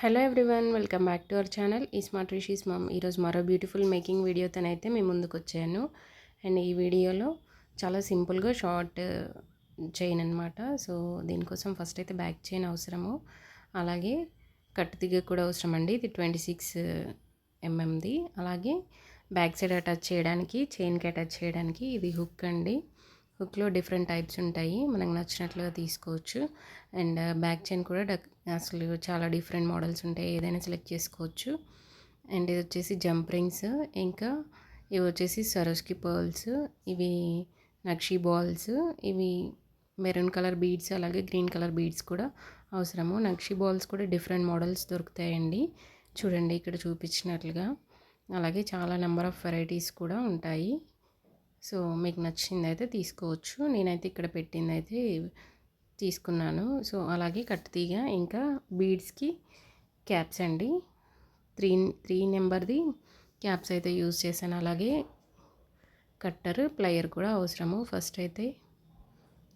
Hello everyone welcome back to our channel ఈ smart Rishi's మమ్ ఈరోజు మరో బ్యూటిఫుల్ మేకింగ్ వీడియోతోనైతే మేము ముందుకు వచ్చాను. అండ్ ఈ వీడియోలో చాలా సింపుల్గా షార్ట్ చైన్ అనమాట సో దీనికోసం ఫస్ట్ అయితే బ్యాక్ చైన్ అవసరము. అలాగే కట్ దిగ కూడా అవసరం అండి. ఇది ట్వంటీ సిక్స్ ఎంఎంది అలాగే బ్యాక్ సైడ్ అటాచ్ చేయడానికి చైన్కి అటాచ్ చేయడానికి ఇది హుక్ అండి. హుక్లో డిఫరెంట్ టైప్స్ ఉంటాయి. మనకు నచ్చినట్లుగా తీసుకోవచ్చు. అండ్ బ్యాక్ చైన్ కూడా అసలు చాలా డిఫరెంట్ మోడల్స్ ఉంటాయి. ఏదైనా సెలెక్ట్ చేసుకోవచ్చు. అండ్ ఇది వచ్చేసి జంప్ రింగ్స్. ఇంకా ఇవి వచ్చేసి సరోస్కి పర్ల్స్. ఇవి నక్షి బాల్స్. ఇవి మెరూన్ కలర్ బీడ్స్ అలాగే గ్రీన్ కలర్ బీడ్స్ కూడా అవసరము. నక్షి బాల్స్ కూడా డిఫరెంట్ మోడల్స్ దొరుకుతాయండి. చూడండి ఇక్కడ చూపించినట్లుగా. అలాగే చాలా నెంబర్ ఆఫ్ వెరైటీస్ కూడా ఉంటాయి. సో మీకు నచ్చింది అయితే తీసుకోవచ్చు. నేనైతే ఇక్కడ పెట్టింది అయితే తీసుకున్నాను. సో అలాగే కట్టుతీగ ఇంకా బీడ్స్కి క్యాప్స్ అండి. త్రీ త్రీ నెంబర్ది క్యాప్స్ అయితే యూజ్ చేశాను. అలాగే కట్టర్ ప్లయర్ కూడా అవసరము. ఫస్ట్ అయితే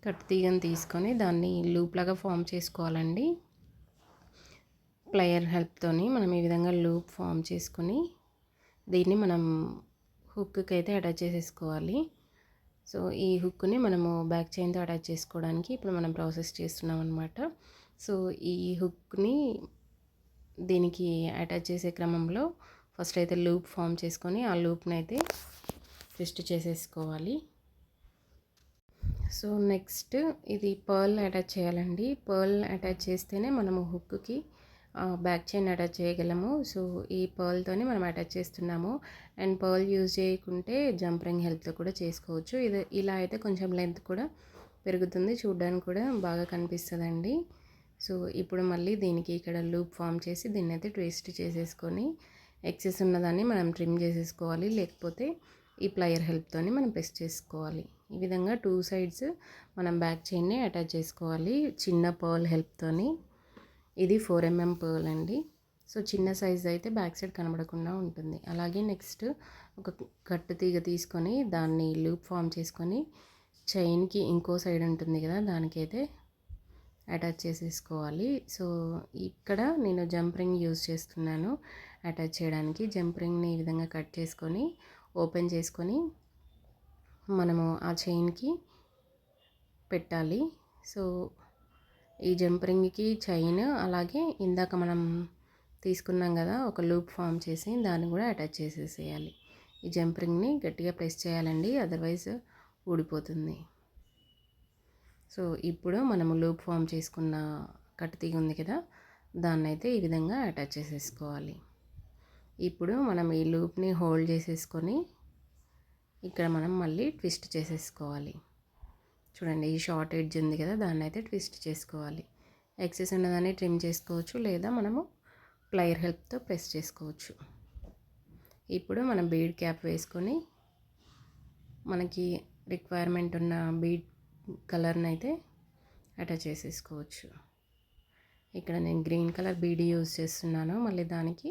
కట్టుతీగను తీసుకొని దాన్ని లూప్లాగా ఫామ్ చేసుకోవాలండి. ప్లయర్ హెల్ప్తోని మనం ఈ విధంగా లూప్ ఫామ్ చేసుకొని దీన్ని మనం హుక్కి అయితే అటాచ్ చేసేసుకోవాలి. సో ఈ హుక్ని మనము బ్యాక్ చైన్తో అటాచ్ చేసుకోవడానికి ఇప్పుడు మనం ప్రాసెస్ చేస్తున్నాం అనమాట సో ఈ హుక్ని దీనికి అటాచ్ చేసే క్రమంలో ఫస్ట్ అయితే లూప్ ఫామ్ చేసుకొని ఆ లూప్ని అయితే ట్విస్ట్ చేసేసుకోవాలి. సో నెక్స్ట్ ఇది పర్ల్ అటాచ్ చేయాలండి. పర్ల్ అటాచ్ చేస్తేనే మనము హుక్కి బ్యాక్ చైన్ అటాచ్ చేయగలము. సో ఈ పర్ల్తోనే మనం అటాచ్ చేస్తున్నాము. అండ్ పర్ల్ యూజ్ చేయకుంటే జంపరింగ్ హెల్ప్తో కూడా చేసుకోవచ్చు. ఇది ఇలా అయితే కొంచెం లెంత్ కూడా పెరుగుతుంది. చూడడానికి కూడా బాగా కనిపిస్తుందండి. సో ఇప్పుడు మళ్ళీ దీనికి ఇక్కడ లూప్ ఫామ్ చేసి దీన్ని అయితే ట్విస్ట్ చేసేసుకొని ఎక్సెస్ ఉన్నదాన్ని మనం ట్రిమ్ చేసేసుకోవాలి. లేకపోతే ఈ ప్లయర్ హెల్ప్తోని మనం ప్రెస్ చేసుకోవాలి. ఈ విధంగా టూ సైడ్స్ మనం బ్యాక్ చైన్ని అటాచ్ చేసుకోవాలి. చిన్న పర్ల్ హెల్ప్తోని ఇది ఫోర్ ఎంఎం పర్ల్ అండి. సో చిన్న సైజ్ అయితే బ్యాక్ సైడ్ కనబడకుండా ఉంటుంది. అలాగే నెక్స్ట్ ఒక కట్టు తీగ తీసుకొని దాన్ని లూప్ ఫామ్ చేసుకొని చైన్కి ఇంకో సైడ్ ఉంటుంది కదా దానికైతే అటాచ్ చేసేసుకోవాలి. సో ఇక్కడ నేను జంపరింగ్ యూజ్ చేస్తున్నాను అటాచ్ చేయడానికి. జంపరింగ్ని ఈ విధంగా కట్ చేసుకొని ఓపెన్ చేసుకొని మనము ఆ చైన్కి పెట్టాలి. సో ఈ జంపరింగ్కి చైన్ అలాగే ఇందాక మనం తీసుకున్నాం కదా ఒక లూప్ ఫామ్ చేసి దాన్ని కూడా అటాచ్ చేసేసేయాలి. ఈ జంపరింగ్ని గట్టిగా ప్రెస్ చేయాలండి అదర్వైజ్ ఊడిపోతుంది. సో ఇప్పుడు మనము లూప్ ఫామ్ చేసుకున్న కట్టుతీగ ఉంది కదా దాన్ని అయితే ఈ విధంగా అటాచ్ చేసేసుకోవాలి. ఇప్పుడు మనం ఈ లూప్ని హోల్డ్ చేసేసుకొని ఇక్కడ మనం మళ్ళీ ట్విస్ట్ చేసేసుకోవాలి. చూడండి ఈ షార్ట్ ఎడ్జ్ ఉంది కదా దాన్ని అయితే ట్విస్ట్ చేసుకోవాలి. ఎక్సెస్ ఉన్నదాన్ని ట్రిమ్ చేసుకోవచ్చు లేదా మనము ప్లయర్ హెల్ప్తో ప్రెస్ చేసుకోవచ్చు. ఇప్పుడు మనం బీడ్ క్యాప్ వేసుకొని మనకి రిక్వైర్మెంట్ ఉన్న బీడ్ కలర్ని అయితే అటాచ్ చేసేసుకోవచ్చు. ఇక్కడ నేను గ్రీన్ కలర్ బీడ్ యూజ్ చేస్తున్నాను మళ్ళీ దానికి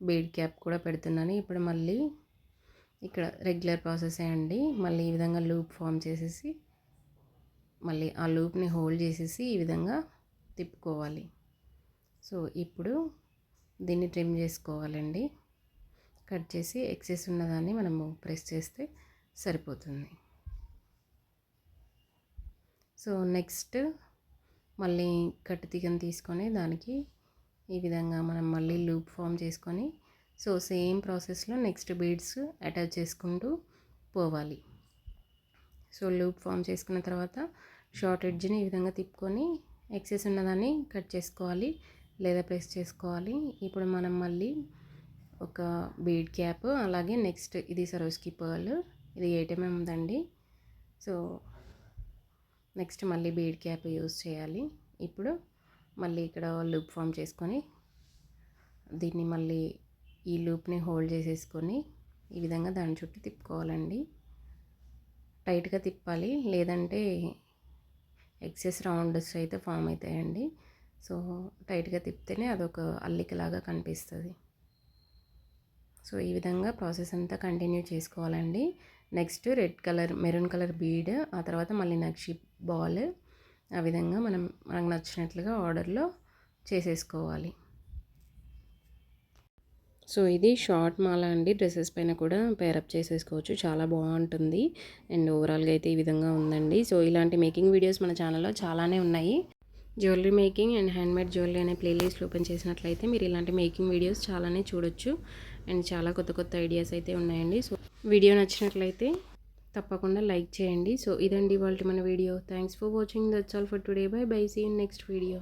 బీడ్ క్యాప్ కూడా పెడుతున్నాను. ఇప్పుడు మళ్ళీ ఇక్కడ రెగ్యులర్ ప్రాసెస్ అండి. మళ్ళీ ఈ విధంగా లూప్ ఫామ్ చేసేసి మళ్ళీ ఆ లూప్ని హోల్డ్ చేసేసి ఈ విధంగా తిప్పుకోవాలి. సో ఇప్పుడు దీన్ని ట్రిమ్ చేసుకోవాలండి. కట్ చేసి ఎక్సెస్ ఉన్నదాన్ని మనము ప్రెస్ చేస్తే సరిపోతుంది. సో నెక్స్ట్ మళ్ళీ కట్టు తీగను తీసుకొని దానికి ఈ విధంగా మనం మళ్ళీ లూప్ ఫామ్ చేసుకొని సో సేమ్ ప్రాసెస్లో నెక్స్ట్ బీడ్స్ అటాచ్ చేసుకుంటూ పోవాలి. సో లూప్ ఫామ్ చేసుకున్న తర్వాత షార్ట్ ఎడ్జ్ని ఈ విధంగా తిప్పుకొని ఎక్సెస్ ఉన్నదాన్ని కట్ చేసుకోవాలి లేదా ప్రెస్ చేసుకోవాలి. ఇప్పుడు మనం మళ్ళీ ఒక బీడ్ క్యాప్ అలాగే నెక్స్ట్ ఇది సరోస్కి పర్ల్ ఇది ఏటీఎం ఉందండి. సో నెక్స్ట్ మళ్ళీ బీడ్ క్యాప్ యూజ్ చేయాలి. ఇప్పుడు మళ్ళీ ఇక్కడ లూప్ ఫామ్ చేసుకొని దీన్ని మళ్ళీ ఈ లూప్ని హోల్డ్ చేసేసుకొని ఈ విధంగా దాని చుట్టూ తిప్పుకోవాలండి. టైట్గా తిప్పాలి. లేదంటే ఎక్సెస్ రౌండ్స్ అయితే ఫామ్ అవుతాయండి. సో టైట్గా తిప్పితేనే అదొక అల్లికలాగా కనిపిస్తుంది. సో ఈ విధంగా ప్రాసెస్ అంతా కంటిన్యూ చేసుకోవాలండి. Next red colour maroon colour bead ఆ తర్వాత మళ్ళీ నక్షి బాల్ ఆ విధంగా మనం మనకు నచ్చినట్లుగా ఆర్డర్లో చేసేసుకోవాలి. సో ఇది షార్ట్ మాల అండి. డ్రెస్సెస్ పైన కూడా పేరప్ చేసేసుకోవచ్చు. చాలా బాగుంటుంది. అండ్ ఓవరాల్గా అయితే ఈ విధంగా ఉందండి. సో ఇలాంటి మేకింగ్ వీడియోస్ మన ఛానల్లో చాలానే ఉన్నాయి. Jewellery making and handmade jewellery అనే ప్లేలిస్ట్ ఓపెన్ చేసినట్లయితే మీరు ఇలాంటి మేకింగ్ వీడియోస్ చాలానే చూడొచ్చు. అండ్ చాలా కొత్త కొత్త ఐడియాస్ అయితే ఉన్నాయండి. సో వీడియో నచ్చినట్లయితే తప్పకుండా లైక్ చేయండి. సో ఇదండి వాళ్ళ మన video. Thanks for watching. That's all for today. Bye bye. See in next video.